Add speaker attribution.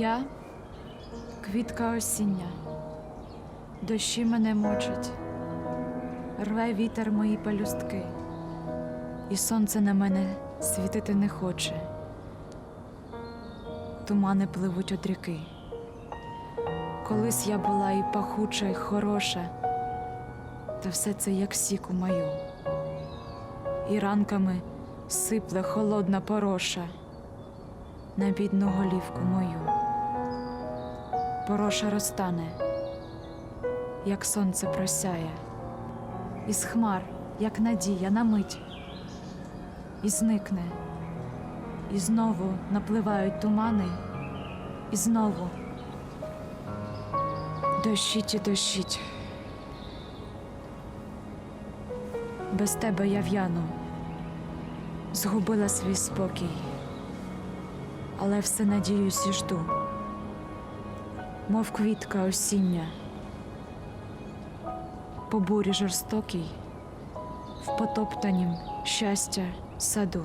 Speaker 1: Я квітка осіння, дощі мене мочать, рве вітер мої пелюстки, і сонце на мене світити не хоче. Тумани пливуть од ріки. Колись я була і пахуча, і хороша, та все це як сік у мою, і ранками сипле холодна пороша на бідну голівку мою. Пороша розтане, як сонце просяє, із хмар, як надія на мить, і зникне, і знову напливають тумани, і знову дощить і дощить. Без тебе я в'яну, згубила свій спокій, але все надіюсь і жду, мов квітка осіння, по бурі жорстокій, в потоптанім щастя саду.